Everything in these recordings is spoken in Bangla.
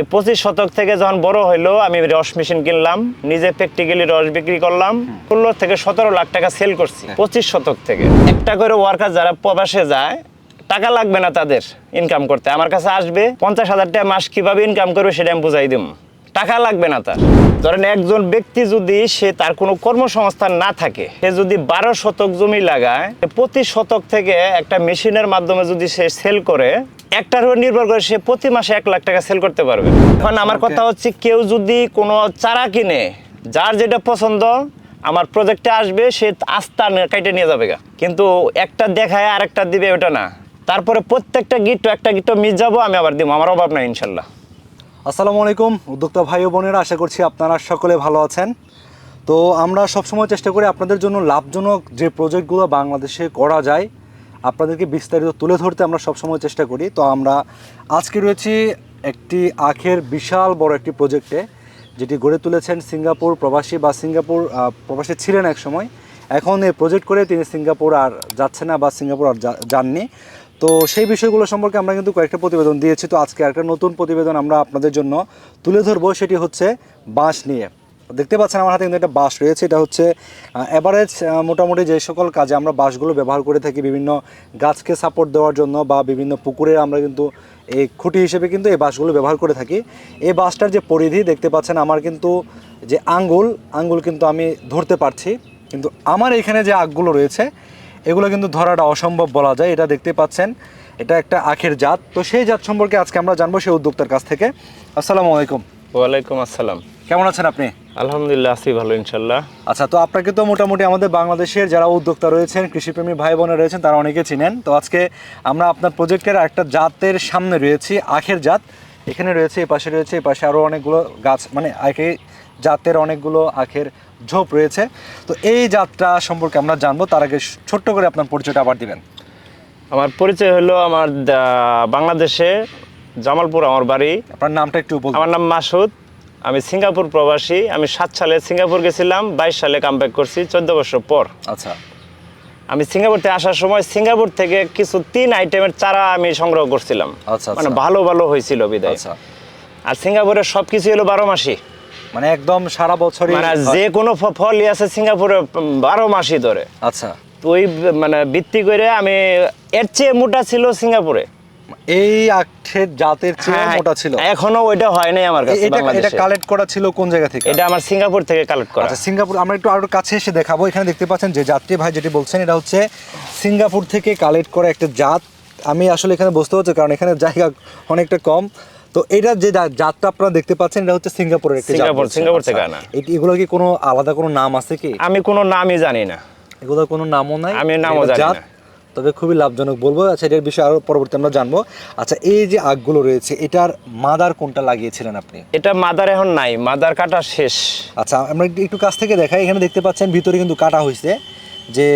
এই পঁচিশ শতক থেকে যখন বড় হইল আমি রস মেশিন কিনলাম নিজে প্র্যাকটিক্যালি রস বিক্রি করলাম ষোলো থেকে সতেরো লাখ টাকা সেল করছি পঁচিশ শতক থেকে। একটা করে ওয়ার্কার যারা প্রবাসে যায় টাকা লাগবে না তাদের ইনকাম করতে। আমার কাছে আসবে পঞ্চাশ হাজার টাকা মাস কীভাবে ইনকাম করবে সেটা আমি বুঝাই দিব টাকা লাগবে না তার। ধরেন একজন ব্যক্তি যদি সে তার কোনো কর্মসংস্থান না থাকে সে যদি বারো শতক জমি লাগায় প্রতি শতক থেকে একটা মেশিনের মাধ্যমে যদি সে সেল করে একটার উপর নির্ভর করে সে প্রতি মাসে এক লাখ টাকা সেল করতে পারবে। এখন আমার কথা হচ্ছে কেউ যদি কোনো চারা কিনে যার যেটা পছন্দ আমার প্রজেক্টে আসবে সে আস্থা কাইটে নিয়ে যাবে গা। কিন্তু একটা দেখায় আর একটা দিবে ওটা না। তারপরে প্রত্যেকটা গিট একটা গিট মিস যাব আমি আবার দিব। আমার অভাব নাই ইনশাল্লাহ। আসসালামু আলাইকুম উদ্যোক্তা ভাই ও বোনেরা আশা করছি আপনারা সকলে ভালো আছেন। তো আমরা সবসময় চেষ্টা করি আপনাদের জন্য লাভজনক যে প্রজেক্টগুলো বাংলাদেশে করা যায় আপনাদেরকে বিস্তারিত তুলে ধরতে আমরা সবসময় চেষ্টা করি। তো আমরা আজকে রয়েছি একটি আখের বিশাল বড় একটি প্রজেক্টে, যেটি গড়ে তুলেছেন সিঙ্গাপুর প্রবাসী বা সিঙ্গাপুর প্রবাসী ছিলেন এক সময়। এখন এই প্রজেক্ট করে তিনি সিঙ্গাপুর আর যাচ্ছে না বা সিঙ্গাপুর আর যাননি। তো সেই বিষয়গুলো সম্পর্কে আমরা কিন্তু কয়েকটা প্রতিবেদন দিয়েছি। তো আজকে একটা নতুন প্রতিবেদন আমরা আপনাদের জন্য তুলে ধরবো, সেটি হচ্ছে বাঁশ নিয়ে। দেখতে পাচ্ছেন আমার হাতে কিন্তু একটা বাঁশ রয়েছে, এটা হচ্ছে অ্যাভারেজ মোটামুটি যে সকল কাজে আমরা বাঁশগুলো ব্যবহার করে থাকি, বিভিন্ন গাছকে সাপোর্ট দেওয়ার জন্য বা বিভিন্ন পুকুরে আমরা কিন্তু এই খুঁটি হিসেবে কিন্তু এই বাঁশগুলো ব্যবহার করে থাকি। এই বাঁশটার যে পরিধি দেখতে পাচ্ছেন আমার কিন্তু যে আঙ্গুল আঙ্গুল কিন্তু আমি ধরতে পারছি, কিন্তু আমার এখানে যে আখগুলো রয়েছে, এগুলো কিন্তু ধরাটা অসম্ভব বলা যায়। এটা দেখতে পাচ্ছেন, এটা একটা আখের জাত। তো সেই জাত সম্পর্কে আজকে আমরা জানব সেই উদ্যোক্তার কাছ থেকে। আসসালামু আলাইকুম। ওয়ালাইকুম আসসালাম। কেমন আছেন আপনি? আলহামদুলিল্লাহ আছি ভালো ইনশাল্লাহ আচ্ছা তো আপনাকে তো মোটামুটি আমাদের বাংলাদেশের যারা উদ্যোক্তা রয়েছেন কৃষিপ্রেমী ভাই বোনেরা রয়েছেন তারা অনেকে চিনেন। তো আজকে আমরা আপনার প্রজেক্টের একটা জাতের সামনে রয়েছি আখের জাত। এখানে রয়েছে এই পাশে রয়েছে এই পাশে আরও অনেকগুলো গাছ মানে আখের জাতের অনেকগুলো আখের ঝোপ রয়েছে। তো এই জাতটা সম্পর্কে আমরা জানব তার আগে ছোট্ট করে আপনার পরিচয়টা আবার দিবেন। আমার পরিচয় হলো আমার বাংলাদেশে জামালপুর আমার বাড়ি। আপনার নামটা একটু আমার নাম মাসুদ। আমি সিঙ্গাপুর প্রবাসী আমি সাত সালে সিঙ্গাপুর গেছিলাম বাইশ সালে কামব্যাক করছি চোদ্দ বছর পর। আচ্ছা। আমি সিঙ্গাপুর থেকে আসার সময় সিঙ্গাপুর থেকে কিছু তিন আইটেমের চারা আমি সংগ্রহ করছিলাম। আচ্ছা, মানে আচ্ছা। ভালো ভালো হয়েছিল বিদায়। আচ্ছা। আর সিঙ্গাপুরে সব কিছু হলো বারো মাসি মানে একদম সারা বছরই মানে যে কোনো ফলই আছে সিঙ্গাপুরে বারো মাসই ধরে। আচ্ছা। তো ওই মানে ভিত্তি করে আমি এর চেয়ে মোটা ছিল সিঙ্গাপুরে। এই আখের জাতের চেয়ে হ্যাঁ, মোটা ছিল। এখনও ওইটা হয় নাই আমার কাছে এটা এটা কালেক্ট করা ছিল কোন জায়গা থেকে? এটা আমার সিঙ্গাপুর থেকে কালেক্ট করা। আচ্ছা সিঙ্গাপুর আমরা একটু আরও কাছে এসে দেখাবো। এখানে দেখতে পাচ্ছেন যে যাত্রী ভাই যেটি বলছেন এটা হচ্ছে সিঙ্গাপুর থেকে কালেক্ট করা একটা জাত। আমি আসলে এখানে বুঝতে হচ্ছে কারণ এখানে জায়গা অনেকটা কম। তো এটা যে জাতটা আপনারা দেখতে পাচ্ছেন এটা হচ্ছে সিঙ্গাপুরের একটা সিঙ্গাপুর, সিঙ্গাপুর আচ্ছা। থেকে আনা। এগুলো কি কোনো আলাদা কোনো নাম আছে কি? আমি কোনো নামই জানি না। এগুলোর কোনো নামও নাই? আমি নামও জানি না। তবে খুবই লাভজনক বলব। আচ্ছা এটার বিষয়ে আরও পরবর্তী আমরা জানব। আচ্ছা এই যে আখগুলো রয়েছে এটার মাদার কোনটা লাগিয়েছিলেন আপনি? এটা মাদার এখন নাই মাদার কাটা শেষ। আচ্ছা আমরা একটু- কাছ থেকে দেখাই। এখানে দেখতে পাচ্ছেন ভিতরে কিন্তু কাটা হয়েছে যে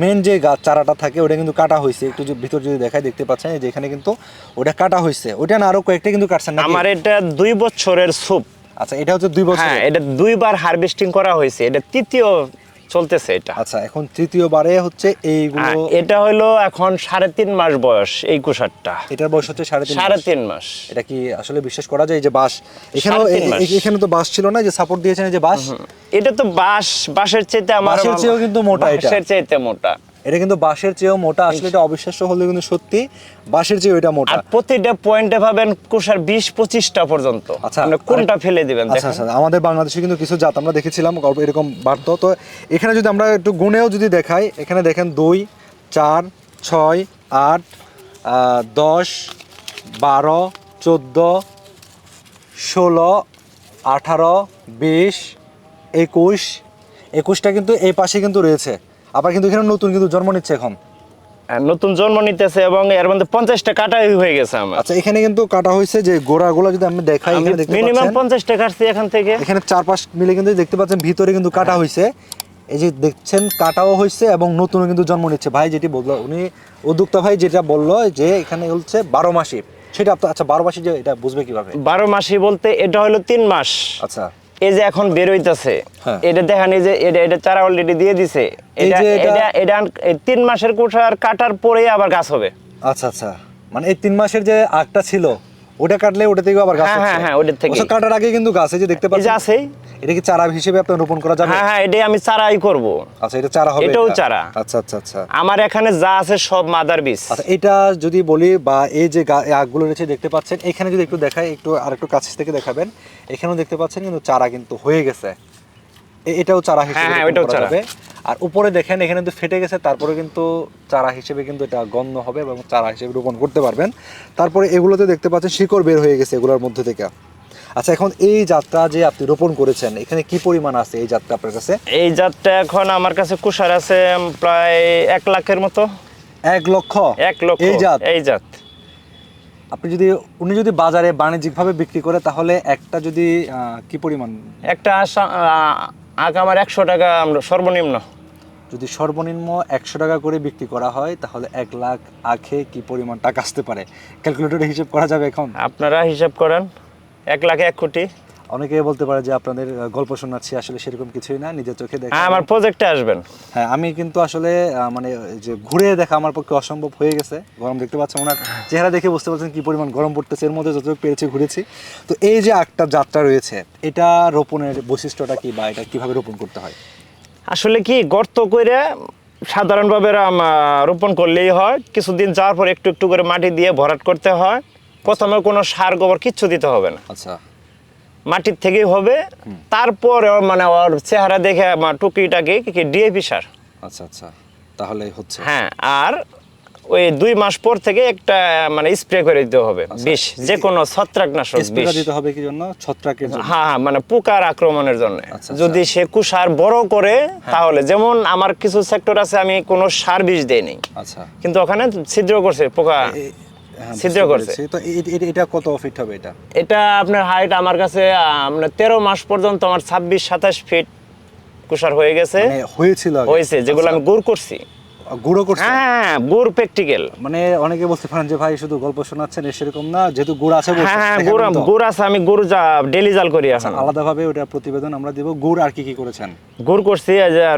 মেন যে গাছ চারাটা থাকে ওটা কিন্তু কাটা হয়েছে একটু যে ভিতর যদি দেখাই দেখতে পাচ্ছেন যে এখানে কিন্তু ওটা কাটা হয়েছে ওটা না আরও কয়েকটা কিন্তু কাটছেন না আমার এটা দুই বছরের সুপ আচ্ছা এটা হচ্ছে দুই বছর হ্যাঁ এটা দুইবার হারভেস্টিং করা হয়েছে এটা তৃতীয় চলতেছে এটা। আচ্ছা এখন তৃতীয়বারে হচ্ছে এইগুলো হ্যাঁ, এটা হলো এখন সাড়ে তিন মাস বয়স এই কুষারটা। এটার বয়স হচ্ছে সাড়ে তিন সাড়ে মাস। তিন মাস। এটা কি আসলে বিশ্বাস করা যায় যে বাঁশ? এখানেও এখানে তো বাঁশ ছিল না যে সাপোর্ট দিয়েছেন এই যে বাস এটা তো বাঁশ বাসের চাইতে আমার বাঁশের চেয়েও কিন্তু মোটা এটা। বাঁশের চাইতে মোটা। এটা কিন্তু বাঁশের চেয়েও মোটা। আসলে এটা অবিশ্বাস্য হলে কিন্তু সত্যি বাঁশের চেয়ে এটা মোটা। আর প্রতিটা পয়েন্টে পাবেন কুষার বিশ পঁচিশটা পর্যন্ত। আচ্ছা, আপনি কোনটা ফেলে দিবেন আচ্ছা আচ্ছা আমাদের বাংলাদেশে কিন্তু কিছু জাত আমরা দেখেছিলাম গল্প এরকম বাড়তো। তো এখানে যদি আমরা একটু গুণেও যদি দেখাই এখানে দেখেন দুই চার ছয় আট দশ বারো চোদ্দ ষোলো আঠারো বিশ একুশ। একুশটা কিন্তু এই পাশে কিন্তু রয়েছে। আবার কিন্তু এখানে নতুন কিন্তু জন্ম নিচ্ছে এখন। আর নতুন জন্ম নিতেছে এবং এর মধ্যে পঞ্চাশটা কাটাই হয়ে গেছে আমার। আচ্ছা এখানে কিন্তু কাটা হয়েছে যে গোড়াগুলো যদি আমি দেখাই আমি এখানে দেখতে মিনিমাম পঞ্চাশটা কাটছি এখান থেকে। এখানে চার পাঁচ মিলে কিন্তু দেখতে পাচ্ছেন ভিতরে কিন্তু কাটা হয়েছে। এই যে দেখছেন কাটাও হয়েছে এবং নতুন কিন্তু জন্ম নিচ্ছে। ভাই যেটি বলল উনি উদ্যোক্তা ভাই যেটা বলল যে এখানে হচ্ছে বারো মাসি। সেটা আচ্ছা বারো মাসি যে এটা বুঝবে কীভাবে? বারো মাসি বলতে এটা হলো তিন মাস। আচ্ছা। এই যে এখন বেরোইতেছে হইতাছে এটা দেখানি এই যে এটা এটা চারা অলরেডি দিয়ে দিছে। এই এটা এটা- এটা এটা এই তিন মাসের কোষার কাটার পরেই আবার গাছ হবে। আচ্ছা আচ্ছা। মানে এই তিন মাসের যে আগটা ছিল ওটা কাটলে ওটা থেকে আবার গাছ হ্যাঁ, হ্যাঁ, থেকেই। অবশ্য কাটার আগে কিন্তু গাছে যে দেখতে এই আছে। এটা কি চারা হিসেবে আপনি রোপণ করা যাবে? হ্যাঁ হ্যাঁ এটাই আমি চারাই করব। আচ্ছা এটা চারা হবে এটাও চারা। আচ্ছা আচ্ছা আচ্ছা। আমার এখানে যা আছে সব মাদার বীজ। আচ্ছা এটা যদি বলি বা এই যে আগগুলো রয়েছে দেখতে পাচ্ছেন এখানে যদি একটু দেখাই একটু আর একটু কাছ থেকে দেখাবেন এখানেও দেখতে পাচ্ছেন কিন্তু চারা কিন্তু হয়ে গেছে। এটাও চারা হিসেবে হ্যাঁ, হ্যাঁ, করা চারা। আর উপরে দেখেন এখানে কিন্তু ফেটে গেছে তারপরে কিন্তু চারা হিসেবে কিন্তু এটা গণ্য হবে এবং চারা হিসেবে রোপণ করতে পারবেন। তারপরে এগুলোতে দেখতে পাচ্ছেন শিকড় বের হয়ে গেছে এগুলোর মধ্যে থেকে। আচ্ছা এখন এই যাত্রা যে আপনি রোপণ করেছেন এখানে কি পরিমাণ আছে এই যাত্রা আপনার কাছে? এই জাতটা এখন আমার কাছে কুষার আছে প্রায় এক লাখের মতো। এক লক্ষ? এক লক্ষ এই জাত? এই জাত। আপনি যদি উনি যদি বাজারে বাণিজ্যিকভাবে বিক্রি করে তাহলে একটা যদি কি পরিমাণ? একটা আখ আমার একশো টাকা আমরা সর্বনিম্ন। যদি সর্বনিম্ন একশো টাকা করে বিক্রি করা হয় তাহলে এক লাখ আখে কি পরিমাণ টাকা আসতে পারে? ক্যালকুলেটরে হিসেব করা যাবে এখন? আপনারা হিসাব করেন এক লাখে এক কোটি। অনেকে বলতে পারে যে আপনাদের গল্প শোনাচ্ছি আসলে সেরকম কিছুই না নিজের চোখে দেখা। হ্যাঁ আমার প্রজেক্টে আসবেন। হ্যাঁ আমি কিন্তু আসলে মানে যে ঘুরে দেখা আমার পক্ষে অসম্ভব হয়ে গেছে। গরম দেখতে পাচ্ছেন ওনার চেহারা দেখে বুঝতে পারছেন কি পরিমাণ গরম পড়তেছে। এর মধ্যে যতটুকু পেরেছি ঘুরেছি। তো এই যে একটা যাত্রা রয়েছে এটা রোপণের বৈশিষ্ট্যটা কি বা এটা কীভাবে রোপণ করতে হয়? আসলে কি গর্ত করে সাধারণভাবে রোপণ করলেই হয়। কিছুদিন যাওয়ার পর একটু একটু করে মাটি দিয়ে ভরাট করতে হয়। প্রথমে কোনো সার গোবর কিচ্ছু দিতে হবে না। আচ্ছা। মাটির থেকেই হবে। তারপর মানে ওর চেহারা দেখে আমার টুকিটাকে কি ডিএপি সার আচ্ছা আচ্ছা। তাহলে হচ্ছে। হ্যাঁ আর ওই দুই মাস পর থেকে একটা মানে স্প্রে করে দিতে হবে। বিষ যে কোনো ছত্রাকনাশক বিষ। দিতে হবে কি জন্য? ছত্রাকের জন্য। হ্যাঁ হ্যাঁ মানে পোকার আক্রমণের জন্য। আচ্ছা, যদি সে কুষার বড় করে তাহলে যেমন আমার কিছু সেক্টর আছে আমি কোনো সার বিষ দেইনি। আচ্ছা। কিন্তু ওখানে ছিদ্র করছে পোকা। হ্যাঁ, ছিদ্র করছে। তো এটা কত ফিট হবে এটা? এটা আপনার হাইট আমার কাছে আপনার তেরো মাস পর্যন্ত আমার ছাব্বিশ সাতাশ ফিট কুষার হয়ে গেছে। মানে হয়েছিল হয়েছে যেগুলো আমি গুড় করছি। আচ্ছা, গুঁড়ো করছে? হ্যাঁ গুড় প্র্যাকটিক্যাল মানে অনেকে বলতে পারেন যে ভাই শুধু গল্প শোনাচ্ছেন সেরকম না যেহেতু গুড় আছে বলছেন, হ্যাঁ হ্যাঁ গুড় গুড় আছে আমি গুড় ডেলি জাল করি এখন। আলাদাভাবে ওটা প্রতিবেদন আমরা দিব গুড় আর কি কি করেছেন? গুড় করছি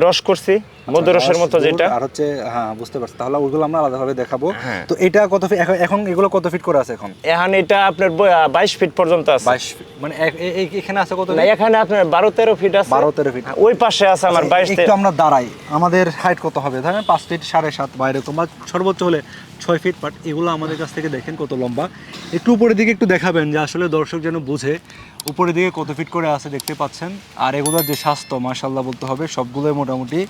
রস করছি মধু রসের মতো যেটা। আর হচ্ছে হ্যাঁ বুঝতে পারছি। তাহলে ওগুলো আমরা আলাদাভাবে দেখাবো। হ্যাঁ। তো এটা কত ফিট? এখন এগুলো কত ফিট করে আছে এখন? এখন এটা আপনার বাইশ ফিট পর্যন্ত আছে। বাইশ ফিট। মানে এখানে আছে কত না এখানে আপনার বারো তেরো ফিট আছে। 12 13 ফিট। ওই পাশে আছে আমার বাইশ একটু আমরা দাঁড়াই। আমাদের হাইট কত হবে? ধরেন পাঁচ ফিট সাড়ে সাত বা এরকম বা সর্বোচ্চ হলে ছয় ফিট বাট এগুলো আমাদের কাছ থেকে দেখেন কত লম্বা। একটু উপরের দিকে একটু দেখাবেন যে আসলে দর্শক যেন বুঝে উপরের দিকে কত ফিট করে আছে দেখতে পাচ্ছেন। আর এগুলোর যে স্বাস্থ্য মাশাল্লাহ বলতে হবে সবগুলোই মোটামুটি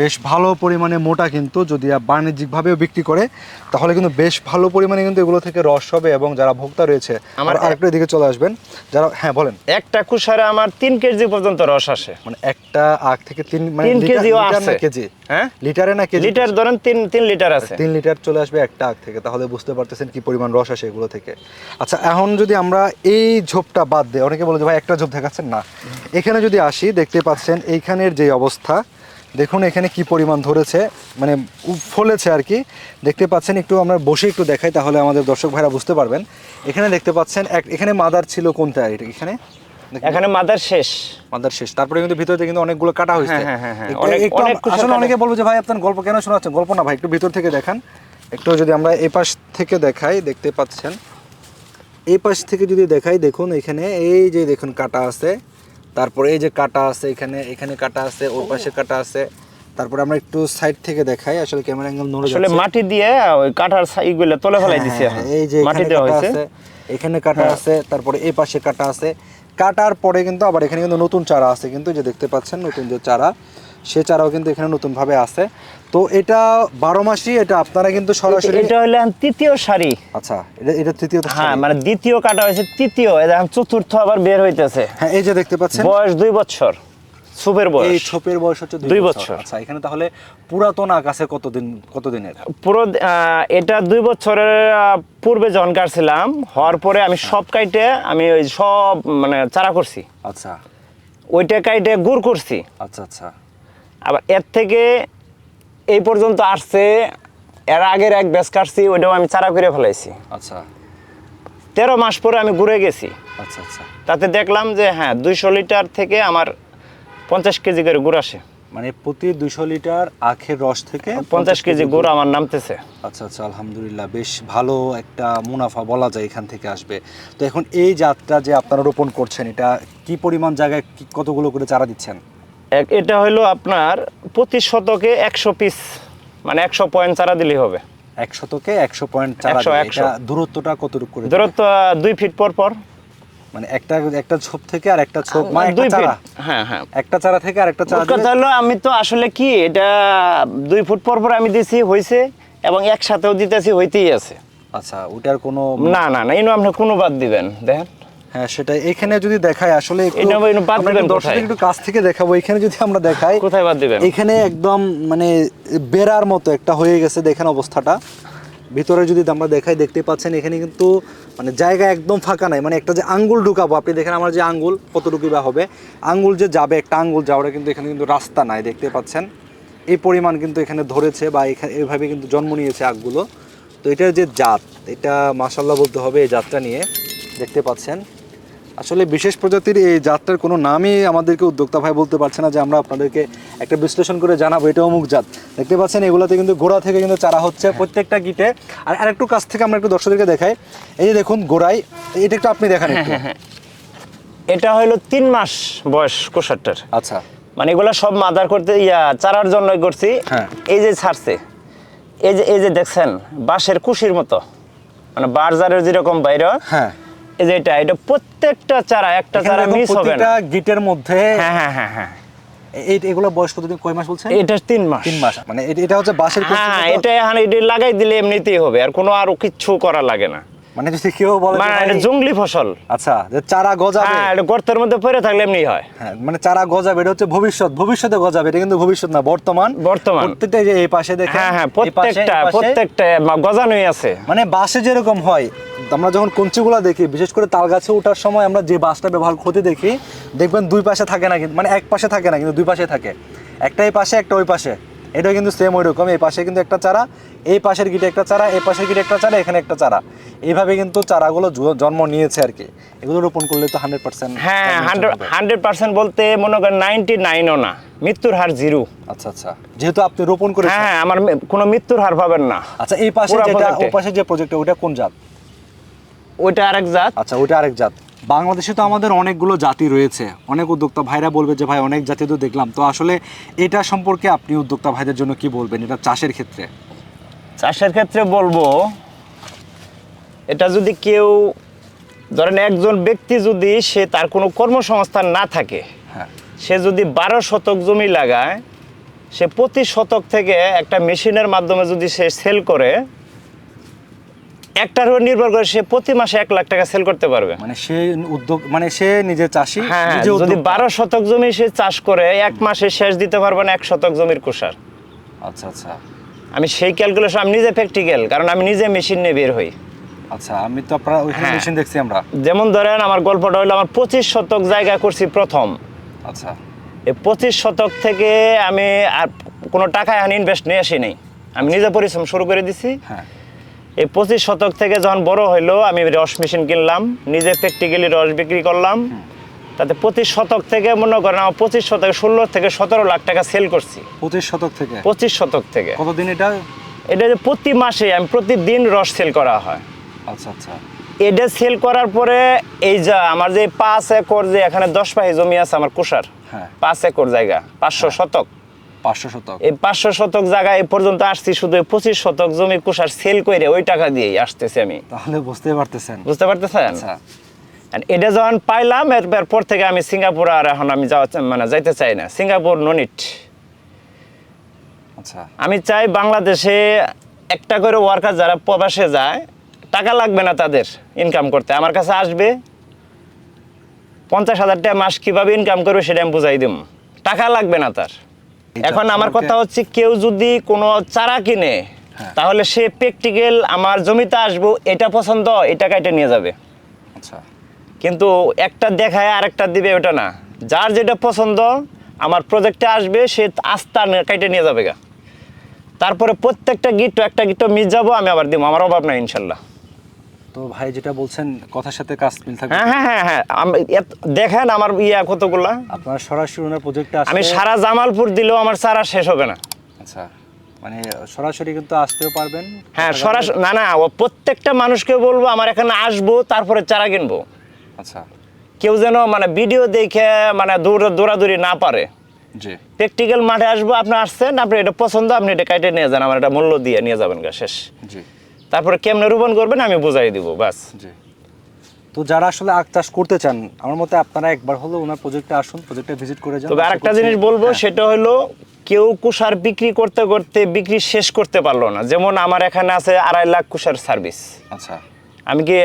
বেশ ভালো পরিমাণে মোটা কিন্তু যদি বাণিজ্যিকভাবেও বিক্রি করে তাহলে কিন্তু বেশ ভালো পরিমাণে কিন্তু এগুলো থেকে রস হবে এবং যারা ভোক্তা রয়েছে আমার আরেকটু দিকে চলে আসবেন। যারা হ্যাঁ বলেন। একটা কুষারে আমার তিন কেজি পর্যন্ত রস আসে। মানে একটা আখ থেকে তিন মানে। কেজি? হ্যাঁ? লিটারে না কেজি লিটার ধরেন তিন তিন লিটার আছে। তিন লিটার চলে আসবে একটা আখ থেকে তাহলে বুঝতে পারতেছেন কি পরিমাণ রস আসে এগুলো থেকে। আচ্ছা এখন যদি আমরা এই ঝোপটা বাদ দিই অনেকে বলে যে ভাই একটা ঝোপ দেখাচ্ছেন? না। এখানে যদি আসি দেখতে পাচ্ছেন এইখানের যে অবস্থা দেখুন এখানে কি পরিমাণ ধরেছে মানে ফলেছে আর কি। দেখতে পাচ্ছেন একটু আমরা বসে একটু দেখাই তাহলে আমাদের দর্শক ভাইরা বুঝতে পারবেন। এখানে দেখতে পাচ্ছেন এক এখানে মাদার ছিল কোনটা? এটা এখানে। এখানে মাদার শেষ। মাদার শেষ। তারপরে কিন্তু ভিতরে কিন্তু অনেকগুলো কাটা হয়েছে। হ্যাঁ, হ্যাঁ, হ্যাঁ, অনেক আসলে অনেকে বলব যে ভাই আপনার গল্প কেন শোনাচ্ছেন? গল্প না ভাই একটু ভিতর থেকে দেখান। একটু যদি আমরা এই পাশ থেকে দেখাই দেখতে পাচ্ছেন। এই পাশ থেকে যদি দেখাই দেখুন এখানে এই যে দেখুন কাটা আছে তারপরে এই যে কাটা আছে এখানে এখানে কাটা আছে ওর পাশে কাটা আছে। তারপরে আমরা একটু সাইড থেকে দেখাই আসলে ক্যামেরা অ্যাঙ্গেল নড়ে আসলে মাটি দিয়ে ওই কাঠার ইগুলো তলে ফেলাই হ্যাঁ, দিছি হ্যাঁ, এখন এই যে মাটি দেওয়া কাটা হয়েছে। এখানে কাটা হ্যাঁ। আছে তারপরে এই পাশে কাটা আছে। কাটার পরে কিন্তু আবার এখানে কিন্তু নতুন চারা আছে কিন্তু যে দেখতে পাচ্ছেন নতুন যে চারা সে চারাও কিন্তু এখানে নতুন ভাবে আছে। তো এটা বারো মাসই এটা আপনারা কিন্তু সরাসরি এটা হলো তৃতীয় সারি। আচ্ছা এটা এটা তৃতীয় হ্যাঁ মানে দ্বিতীয় কাটা হয়েছে তৃতীয়। এখন চতুর্থ আবার বের হইতেছে। হ্যাঁ এই যে দেখতে পাচ্ছেন। বয়স দুই বছর এই বয়স। ছোপের বয়স হচ্ছে দুই বছর। আচ্ছা এখানে তাহলে পুরাতন আছে কতদিন কতদিনের? পুরো এটা দুই বছরের পূর্বে যখন কাটছিলাম হওয়ার পরে আমি সব কাইটে আমি ওই সব মানে চারা করছি। আচ্ছা। ওইটা কাইটে গুড় করছি। আচ্ছা আচ্ছা। আবার এর থেকে এই পর্যন্ত আসছে এর আগের এক ব্যাস কাটছি ওইটাও আমি চারা করে ফেলাইছি। আচ্ছা। তেরো মাস পরে আমি ঘুরে গেছি। আচ্ছা আচ্ছা। তাতে দেখলাম যে হ্যাঁ দুইশো লিটার থেকে আমার পঞ্চাশ কেজি করে গুড় আসে। মানে প্রতি দুশো লিটার আখের রস থেকে পঞ্চাশ কেজি গুড়। আমার নামতেছে। আচ্ছা আচ্ছা আলহামদুলিল্লাহ বেশ ভালো একটা মুনাফা বলা যায় এখান থেকে আসবে। তো এখন এই জাতটা যে আপনারা রোপণ করছেন এটা কি পরিমাণ জায়গায় কতগুলো করে চারা দিচ্ছেন? এটা হলো আপনার প্রতি শতকে একশো পিস মানে একশো পয়েন্ট চারা দিলেই হবে। থেকে একশো পয়েন্ট চারা 100, দিয়ে। 100 এটা দূরত্বটা কতটুকু করে দূরত্ব দুই ফিট পর পর। মানে একটা একটা ছোপ থেকে আর একটা ছোপ মানে দুই ফিট হ্যাঁ হ্যাঁ। একটা চারা থেকে আর একটা চারা কথা হলো আমি তো আসলে কি এটা দুই ফুট পর পর আমি দিছি হয়েছে এবং একসাথেও দিতেছি হইতেই আছে। আচ্ছা ওটার কোনো না না না ইনো আপনি কোনো বাদ দিবেন। দেখেন। হ্যাঁ সেটা এখানে যদি দেখায় আসলে একটু কাছ থেকে দেখাবো। এখানে যদি আমরা দেখাই কোথায় বাদ দিবেন? এখানে একদম মানে বেড়ার মতো একটা হয়ে গেছে দেখেন অবস্থাটা। ভিতরে যদি আমরা দেখাই দেখতে পাচ্ছেন এখানে কিন্তু মানে জায়গা একদম ফাঁকা নাই। মানে একটা যে আঙ্গুল ঢুকাবো আপনি দেখেন আমার যে আঙ্গুল কতটুকু বা হবে। আঙ্গুল যে যাবে একটা আঙ্গুল যাওয়ার কিন্তু এখানে কিন্তু রাস্তা নাই দেখতে পাচ্ছেন। এই পরিমাণ কিন্তু এখানে ধরেছে বা এখানে এইভাবে কিন্তু জন্ম নিয়েছে আগগুলো তো এটার যে জাত এটা মাসাল্লাহ বলতে হবে এই জাতটা নিয়ে দেখতে পাচ্ছেন। আসলে বিশেষ প্রজাতির এই জাতটার কোনো নামই আমাদেরকে উদ্যোক্তা ভাই বলতে পারছে না যে আমরা আপনাদেরকে একটা বিশ্লেষণ করে জানাব। এটা অমুক জাত। দেখতে পাচ্ছেন এগুলোতে কিন্তু গোড়া থেকে কিন্তু চারা হচ্ছে প্রত্যেকটা গিটে। আর আরেকটু কাছ থেকে আমরা একটু দর্শকদেরকে দেখাই। এই যে দেখুন গোড়ায় এটা একটু আপনি দেখান একটু। এটা হলো তিন মাস বয়স কোষারটার। আচ্ছা। মানে এগুলো সব মাদার করতে ইয়া চারার জন্যই করছি। হ্যাঁ। এই যে ছাড়ছে এই যে এই যে দেখছেন বাঁশের কুশির মতো। মানে বারজারের যেরকম বাইরে। হ্যাঁ। এই যে এটা এটা প্রত্যেকটা চারা একটা চারা মিস হবে না। গিটের মধ্যে হ্যাঁ হ্যাঁ হ্যাঁ হ্যাঁ। এগুলো বয়স কতদিন কয় মাস বলছেন? এটা তিন মাস। তিন মাস মানে এটা- এটা হচ্ছে বাঁশের হ্যাঁ এটা এখন এটা লাগাই দিলে এমনিতেই হবে আর কোনো আরও কিচ্ছু করা লাগে না। মানে যদি কেউ বলে মানে এটা জঙ্গলি ফসল। আচ্ছা যে চারা গজাবে। হ্যাঁ এটা গর্তের মধ্যে পড়ে থাকলে এমনি হয়। হ্যাঁ মানে চারা গজাবে এটা হচ্ছে ভবিষ্যৎ ভবিষ্যতে গজাবে এটা কিন্তু ভবিষ্যৎ না বর্তমান। বর্তমান। প্রত্যেকটা এই যে এই পাশে দেখেন হ্যাঁ হ্যাঁ প্রত্যেকটা প্রত্যেকটা গজানোই আছে। মানে বাসে যেরকম হয় আমরা যখন কঞ্চিগুলা দেখি বিশেষ করে তাল গাছে ওঠার সময় আমরা যে বাসটা ব্যবহার করতে দেখি দেখবেন দুই পাশে থাকে না কিন্তু মানে এক পাশে থাকে না কিন্তু দুই পাশে থাকে। একটা এই পাশে একটা ওই পাশে। এটা কিন্তু সেম ওই রকম এই পাশে কিন্তু একটা চারা এই পাশের গিটে একটা চারা এই পাশের গিটে একটা চারা এখানে একটা চারা। এইভাবে কিন্তু চারাগুলো জন্ম নিয়েছে আর কি। এগুলো রোপণ করলে তো হান্ড্রেড পার্সেন্ট হ্যাঁ হান্ড্রেড হান্ড্রেড পার্সেন্ট বলতে মনে করেন নাইনটি নাইনও না মৃত্যুর হার জিরো আচ্ছা আচ্ছা। যেহেতু আপনি রোপণ করেছেন। হ্যাঁ আমার কোনো মৃত্যুর হার পাবেন না। আচ্ছা এই পাশে যেটা। ও পাশে যে প্রজেক্ট ওটা কোন জাত? ওইটা আরেক জাত। আচ্ছা ওটা আরেক জাত। বাংলাদেশে তো আমাদের অনেকগুলো জাতি রয়েছে। অনেক উদ্যোক্তা ভাইরা বলবে যে ভাই অনেক জাতি তো দেখলাম। তো আসলে এটা সম্পর্কে আপনি উদ্যোক্তা ভাইদের জন্য কি বলবেন? এটা চাষের ক্ষেত্রে। চাষের ক্ষেত্রে বলব এটা যদি কেউ ধরেন একজন ব্যক্তি যদি সে তার কোনো কর্মসংস্থান না থাকে হ্যাঁ। সে যদি বারো শতক জমি লাগায় সে প্রতি শতক থেকে একটা মেশিনের মাধ্যমে যদি সে সেল করে একটার উপর নির্ভর করে সে প্রতি মাসে এক লাখ টাকা সেল করতে পারবে। মানে সে উদ্যোগ মানে সে নিজে চাষি হ্যাঁ যদি বারো শতক জমি সে চাষ করে এক মাসে শেষ দিতে পারবে না এক শতক জমির কুষার আচ্ছা আচ্ছা। আমি সেই ক্যালকুলেশন আমি নিজে প্র্যাকটিক্যাল কারণ আমি নিজে মেশিন নিয়ে বের হই। আচ্ছা আমি তো আপনার ওইখানে হ্যাঁ। মেশিন দেখছি আমরা। যেমন ধরেন আমার গল্পটা হলো আমার পঁচিশ শতক জায়গা করছি প্রথম। আচ্ছা। এই পঁচিশ শতক থেকে আমি আর কোনো টাকা এখন ইনভেস্ট নিয়ে আসি নাই। আমি নিজে পরিশ্রম শুরু করে দিছি। হ্যাঁ। এই পঁচিশ শতক থেকে যখন বড় হইল আমি রস মেশিন কিনলাম নিজে প্র্যাকটিক্যালি রস বিক্রি করলাম। তাতে পঁচিশ শতক থেকে মনে করেন আমার পঁচিশ শতক ষোলো থেকে সতেরো লাখ টাকা সেল করছি। পঁচিশ শতক থেকে? পঁচিশ শতক থেকে। কতদিন এটা? এটা যে প্রতি মাসে আমি প্রতিদিন রস সেল করা হয়। আচ্ছা আচ্ছা। এটা সেল করার পরে এই যা আমার যে পাঁচ একর যে এখানে দশ পাহি জমি আছে আমার কুষার হ্যাঁ। পাঁচ একর জায়গা পাঁচশো শতক। পাঁচশো শতক। এই পাঁচশো শতক জায়গা এই পর্যন্ত আসছি শুধু পঁচিশ শতক জমি কুষার সেল করে ওই টাকা দিয়েই আসতেছি আমি। তাহলে বুঝতে পারতেছেন। বুঝতে পারতেছেন? আচ্ছা। এটা যখন পাইলাম এরপর থেকে আমি সিঙ্গাপুর আর এখন আমি যাওয়া মানে যাইতে চাই না। সিঙ্গাপুর ননিট। আচ্ছা। আমি চাই বাংলাদেশে একটা করে ওয়ার্কার যারা প্রবাসে যায় টাকা লাগবে না তাদের ইনকাম করতে। আমার কাছে আসবে পঞ্চাশ হাজার টাকা মাস কীভাবে ইনকাম করবে সেটা আমি বুঝাই দিব টাকা লাগবে না তার। এখন আমার কথা হচ্ছে কেউ যদি কোনো চারা কিনে হ্যাঁ। তাহলে সে প্র্যাকটিক্যাল আমার জমিতে আসব এটা পছন্দ এটা কাইটে নিয়ে যাবে। আচ্ছা। কিন্তু একটা দেখায় আরেকটা দিবে ওটা না। যার যেটা পছন্দ আমার প্রজেক্টে আসবে সে আস্থা কাইটে নিয়ে যাবে গা। তারপরে প্রত্যেকটা গিট একটা গিট মিস যাব আমি আবার দিব আমার অভাব নাই ইনশাল্লাহ। তো ভাই যেটা বলছেন কথার সাথে কাজ মিল থাকবে? হ্যাঁ হ্যাঁ হ্যাঁ হ্যাঁ আম- এত- দেখেন আমার ইয়া কতগুলা। আপনার সরাসরি ওনার আসলে আমি সারা জামালপুর দিলেও আমার চারা শেষ হবে না। আচ্ছা মানে সরাসরি কিন্তু আসতেও পারবেন। হ্যাঁ সরাসরি না না ও প্রত্যেকটা মানুষকে বলব আমার এখানে আসব তারপরে চারা কিনবো। আচ্ছা। কেউ যেন মানে ভিডিও দেখে মানে দৌড় দৌড়াদৌড়ি না পারে। জি। প্র্যাকটিক্যাল মাঠে আসব আপনি আসছেন আপনি এটা পছন্দ আপনি এটা কাটে নিয়ে যান আমার এটা মূল্য দিয়ে নিয়ে যাবেন গা শেষ। জি। তারপরে কেমনে রোপণ করবেন আমি বুঝাই দিব বাস। জি। তো যারা আসলে আখ চাষ করতে চান আমার মতে আপনারা একবার হলো ওনার প্রজেক্টে আসুন প্রজেক্টে ভিজিট করে যান। তবে আরেকটা জিনিস বলব হ্যাঁ, সেটা হলো কেউ কুষার বিক্রি করতে করতে বিক্রি শেষ করতে পারল না। যেমন আমার এখানে আছে আড়াই লাখ কুষার সার্ভিস। আচ্ছা। আমি কি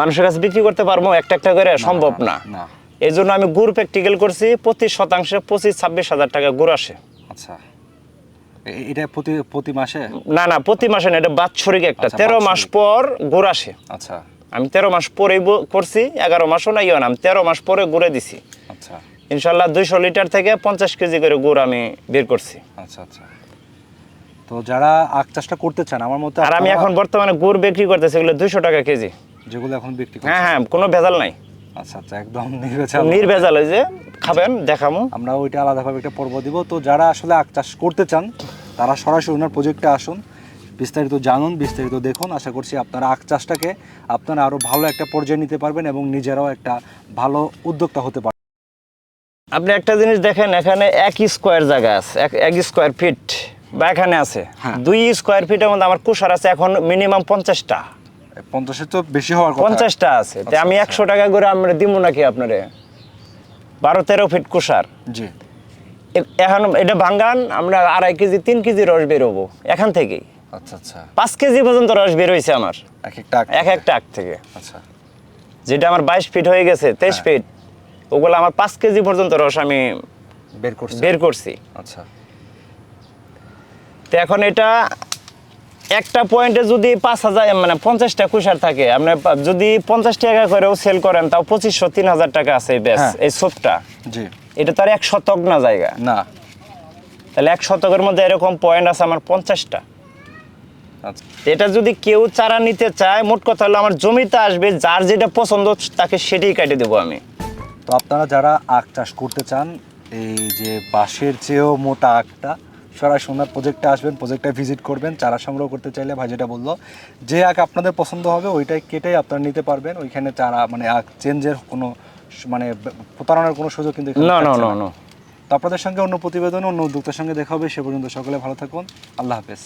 মানুষের কাছে বিক্রি করতে পারব একটা একটা করে? সম্ভব না। এই জন্য আমি গুড় প্র্যাকটিক্যাল করছি প্রতি শতাংশে পঁচিশ ছাব্বিশ হাজার টাকা গুড় আসে। আচ্ছা। এটা প্রতি প্রতি মাসে? না না প্রতি মাসে না এটা বাৎসরিক একটা। আচ্ছা, তেরো মাস পর গুড় আসে। আচ্ছা। আমি তেরো মাস পরেই করছি এগারো মাসও না ইয়ে না আমি তেরো মাস পরে গুড়ে দিছি। আচ্ছা। ইনশাল্লাহ দুইশো লিটার থেকে পঞ্চাশ কেজি করে গুড় আমি বের করছি। আচ্ছা আচ্ছা। তো যারা আখ চাষটা করতে চান আমার মতে আর আমি এখন বর্তমানে গুড় বিক্রি করতেছি এগুলো দুইশো টাকা কেজি। যেগুলো এখন বিক্রি হ্যাঁ হ্যাঁ কোনো ভেজাল নাই। আচ্ছা আচ্ছা একদম নির্ভেজাল ওই যে খাবেন দেখামো। আমরা ওইটা আলাদাভাবে একটা পর্ব দিব। তো যারা আসলে আখ চাষ করতে চান তারা সরাসরি ওনার প্রজেক্টে আসুন বিস্তারিত জানুন বিস্তারিত দেখুন। আশা করছি আপনারা আখ চাষটাকে আপনারা আরও ভালো একটা পর্যায়ে নিতে পারবেন এবং নিজেরাও একটা ভালো উদ্যোক্তা হতে পারবেন। আপনি একটা জিনিস দেখেন এখানে এক স্কোয়ার জায়গা আছে এক স্কোয়ার ফিট বা এখানে আছে। হ্যাঁ। দুই স্কোয়ার ফিটের মধ্যে আমার কুষার আছে এখন মিনিমাম পঞ্চাশটা। পঞ্চাশের তো বেশি হওয়ার পঞ্চাশটা আছে। তে আমি আচ্ছা, একশো টাকা করে আমরা দিব নাকি আপনারে? বারো তেরো ফিট কুষার। জি। এখন এটা ভাঙ্গান আমরা আড়াই কেজি তিন কেজি রস বেরোবো এখান থেকেই। আচ্ছা আচ্ছা। পাঁচ কেজি পর্যন্ত রস বের হয়েছে আমার। এক একটা আখ এক একটা আগ থেকে। আচ্ছা। যেটা আমার বাইশ ফিট হয়ে গেছে তেইশ হ্যাঁ। ফিট ওগুলো আমার পাঁচ কেজি পর্যন্ত রস আমি বের করছে। বের করছি। আচ্ছা। তো এখন এটা একটা পয়েন্টে যদি পাঁচ হাজার মানে পঞ্চাশটা কুষার থাকে আপনি যদি পঞ্চাশ টাকা করেও সেল করেন তাও পঁচিশশো তিন হাজার টাকা আছে এই ব্যাস হ্যাঁ। এই সোপটা জি। এটা তো আর এক শতক না জায়গা। না। তাহলে এক শতকের মধ্যে এরকম পয়েন্ট আছে আমার পঞ্চাশটা। আচ্ছা। এটা যদি কেউ চারা নিতে চায় মোট কথা হলো আমার জমিতে আসবে যার যেটা পছন্দ তাকে সেটাই কাটে দেবো আমি। তো আপনারা যারা আখ চাষ করতে চান এই যে বাঁশের চেয়েও মোটা আখটা সরাসরি ওনার প্রজেক্টে আসবেন প্রজেক্টে ভিজিট করবেন চারা সংগ্রহ করতে চাইলে ভাই যেটা বলল যে আখ আপনাদের পছন্দ হবে ওইটাই কেটেই আপনারা নিতে পারবেন। ওইখানে চারা মানে আখ চেঞ্জের কোনো মানে প্রতারণার কোনো সুযোগ কিন্তু না না। না না। তো আপনাদের সঙ্গে অন্য প্রতিবেদন অন্য উদ্যোক্তার সঙ্গে দেখা হবে সে পর্যন্ত সকলে ভালো থাকুন। আল্লাহ হাফেজ।